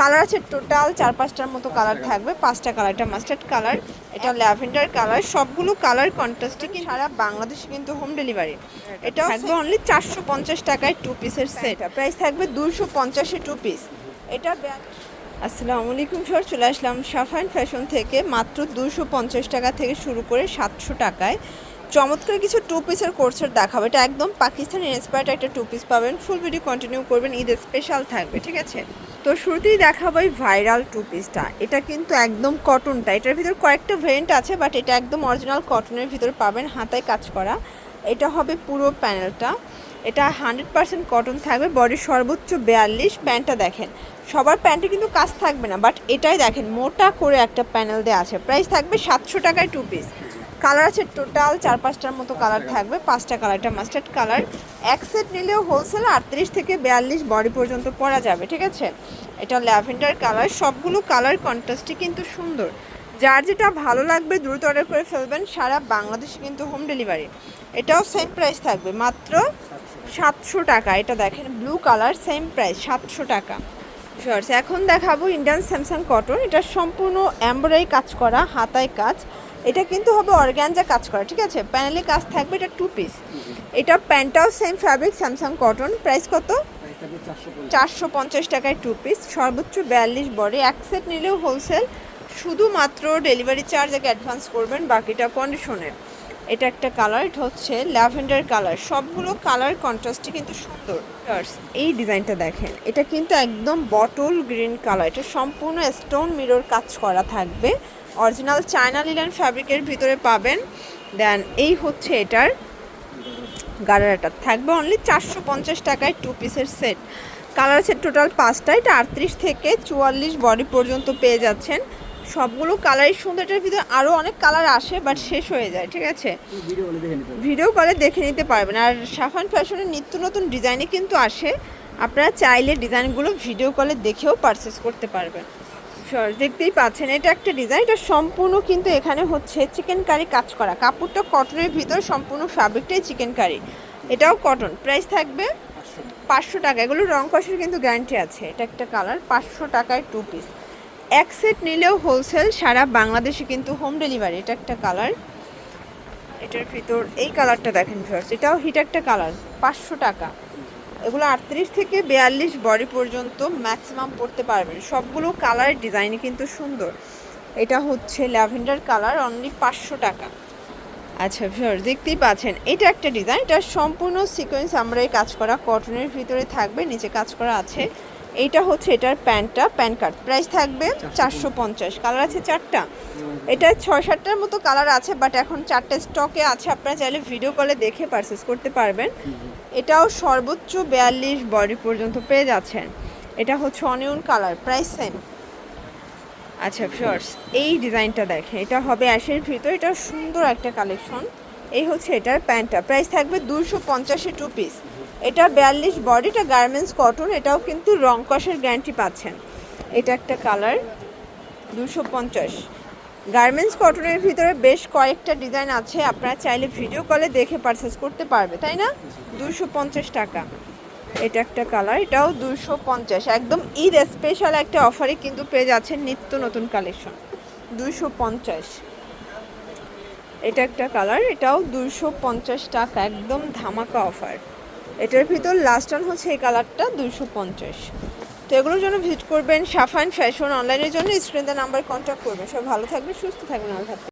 Colour আছে total চার পাঁচটার মতো কালার থাকবে পাঁচটা কালার এটা মাস্টার্ড কালার এটা ল্যাভেন্ডার কালার সবগুলো কালার কন্ট্রাস্টে কিন্তু সারা বাংলাদেশে কিন্তু হোম ডেলিভারি এটা থাকবে অনলি চারশো পঞ্চাশ টাকায় টু পিসের সেট প্রাইস থাকবে দুশো পঞ্চাশে টু পিস এটা আসসালামু আলাইকুম স্যার চলে আসলাম সাফাইন ফ্যাশন থেকে মাত্র দুশো পঞ্চাশ টাকা থেকে শুরু করে সাতশো টাকায়। চমৎকার কিছু টু পিসের কোর্সের দেখাবো। এটা একদম পাকিস্তানি ইন্সপায়ার্ড একটা টু পিস পাবেন। ফুল ভিডিও কন্টিনিউ করবেন ঈদ স্পেশাল থাকবে ঠিক আছে? তো শুরুতেই দেখাবো এই ভাইরাল টু। পিসটা এটা কিন্তু একদম কটনটা এটার ভিতর কয়েকটা ভেরিয়েন্ট আছে বাট এটা একদম অরিজিনাল কটনের ভিতর পাবেন হাতায় কাজ করা। এটা হবে পুরো প্যানেলটা এটা হান্ড্রেড পার্সেন্ট কটন থাকবে বডির সর্বোচ্চ বিয়াল্লিশ। প্যান্টটা দেখেন, সবার প্যান্টে কিন্তু কাজ থাকবে না বাট এটাই দেখেন, মোটা করে একটা প্যানেল দেওয়া আছে। প্রাইস থাকবে সাতশো টাকায় টু পিস কালার আছে টোটাল চার পাঁচটার মতো কালার থাকবে পাঁচটা কালার এটা মাস্টার্ড কালার। এক সেট নিলেও হোলসেল আটত্রিশ থেকে বিয়াল্লিশ বডি পর্যন্ত পরা যাবে ঠিক আছে? এটা ল্যাভেন্ডার কালার সবগুলো কালার কন্ট্রাস্টই কিন্তু সুন্দর। যার যেটা ভালো লাগবে দ্রুত অর্ডার করে ফেলবেন সারা বাংলাদেশে কিন্তু হোম ডেলিভারি এটাও সেম প্রাইস থাকবে মাত্র সাতশো টাকা। এটা দেখেন ব্লু কালার সেম প্রাইস সাতশো টাকা। শর্টস এখন দেখাবো ইন্ডিয়ান স্যামসাং কটন এটা সম্পূর্ণ এমব্রয়ডারি কাজ করা হাতায় কাজ। এটা কিন্তু হবে অর্গ্যানজা কাজ করা, ঠিক আছে? প্যানেলে কাজ থাকবে, এটা টু পিস এটা প্যান্টটাও same fabric Samsung cotton price কত? চারশো পঞ্চাশ টাকায় টু পিস সর্বোচ্চ বিয়াল্লিশ বডি। এক সেট নিলেও হোলসেল শুধুমাত্র ডেলিভারি চার্জ আগে অ্যাডভান্স করবেন, বাকিটা কন্ডিশনের এটা একটা কালার এটা হচ্ছে ল্যাভেন্ডার কালার সবগুলো কালার কন্ট্রাস্টই কিন্তু সুন্দর। এই ডিজাইনটা দেখেন, এটা কিন্তু একদম বটল গ্রিন কালার এটা সম্পূর্ণ স্টোন মিরর কাজ করা থাকবে। অরিজিনাল চায়না লিলেন ফ্যাব্রিকের ভিতরে পাবেন। দেন এই হচ্ছে এটার গাড়াটা থাকবে অনলি চারশো পঞ্চাশ টাকায় টু পিসের সেট কালার আছে টোটাল পাঁচটা, এটা আটত্রিশ থেকে চুয়াল্লিশ বডি পর্যন্ত পেয়ে যাচ্ছেন। সবগুলো কালারই সুন্দর, এটার ভিতরে আরও অনেক কালার আসে বাট শেষ হয়ে যায়, ঠিক আছে? ভিডিও কলে দেখে নিতে পারবেন। আর সাফান ফ্যাশনের নিত্য নতুন ডিজাইনে কিন্তু আসে। আপনারা চাইলে ডিজাইনগুলো ভিডিও কলে দেখেও পারচেস করতে পারবেন। দেখতেই পাচ্ছেন, এটা একটা ডিজাইন, এটা সম্পূর্ণ কিন্তু এখানে হচ্ছে চিকেন কারি কাজ করা। কাপড়টা কটনের ভিতর সম্পূর্ণ ফ্যাব্রিকটাই চিকেন কারি এটাও কটন প্রাইস থাকবে পাঁচশো টাকা। এগুলো রং কষের কিন্তু গ্যারান্টি আছে। এটা একটা কালার পাঁচশো টাকায় টু পিস এক সেট নিলেও হোলসেল সারা বাংলাদেশে কিন্তু হোম ডেলিভারি এটা একটা কালার এটার ভিতর, এই কালারটা দেখেন ফার্স্ট এটাও হিট একটা কালার পাঁচশো টাকা। এগুলো আটত্রিশ থেকে বিয়াল্লিশ বডি পর্যন্ত ম্যাক্সিমাম পড়তে পারবেন। সবগুলো কালার ডিজাইনই কিন্তু সুন্দর। এটা হচ্ছে ল্যাভেন্ডার কালার অনলি পাঁচশো টাকা। আচ্ছা ভিউয়ার দেখতেই পাচ্ছেন, এটা একটা ডিজাইন এটা সম্পূর্ণ সিকোয়েন্স আমরা এই কাজ করা কটনের ভিতরে থাকবে, নিচে কাজ করা আছে। এইটা হচ্ছে এটার প্যান্টটা, প্যান কার্ড। প্রাইস থাকবে চারশো পঞ্চাশ। কালার আছে চারটা। এটা ছয় সাতটার মতো কালার আছে বাট এখন চারটে স্টকে আছে। আপনারা চাইলে ভিডিও কলে দেখে পারচেস করতে পারবেন। এটাও সর্বোচ্চ বিয়াল্লিশ বডি পর্যন্ত পেয়ে যাচ্ছেন। এটা হচ্ছে অনিয়ন কালার প্রাইস সেম আচ্ছা শর্টস এই ডিজাইনটা দেখেন। এটা হবে অ্যাশের ভিতর, এটা সুন্দর একটা কালেকশন এই হচ্ছে এটার প্যান্টটা। প্রাইস থাকবে দুশো পঞ্চাশে টু পিস এটা বিয়াল্লিশ বডিটা গার্মেন্টস কটন এটাও কিন্তু রং কষের গ্যারান্টি পাচ্ছেন। এটা একটা কালার দুশো পঞ্চাশ। গার্মেন্টস কটনের ভিতরে বেশ কয়েকটা ডিজাইন আছে, আপনারা চাইলে ভিডিও কলে দেখে পারচেস করতে পারবে, তাই না? দুশো পঞ্চাশ টাকা। এটা একটা কালার এটাও দুশো পঞ্চাশ। একদম ঈদ স্পেশাল একটা অফারে কিন্তু পেয়ে যাচ্ছেন নিত্য নতুন কালেকশন দুশো পঞ্চাশ। এটা একটা কালার এটাও দুশো পঞ্চাশ টাকা, একদম ধামাকা অফার এটার ভিতর লাস্ট অন হচ্ছে এই কালারটা দুইশো পঞ্চাশ তো এগুলোর জন্য ভিজিট করবেন সাফাইন ফ্যাশন অনলাইনের জন্য স্ক্রিন নাম্বার কন্ট্যাক্ট করবেন সব ভালো থাকবে সুস্থ থাকবেন হাফেজ।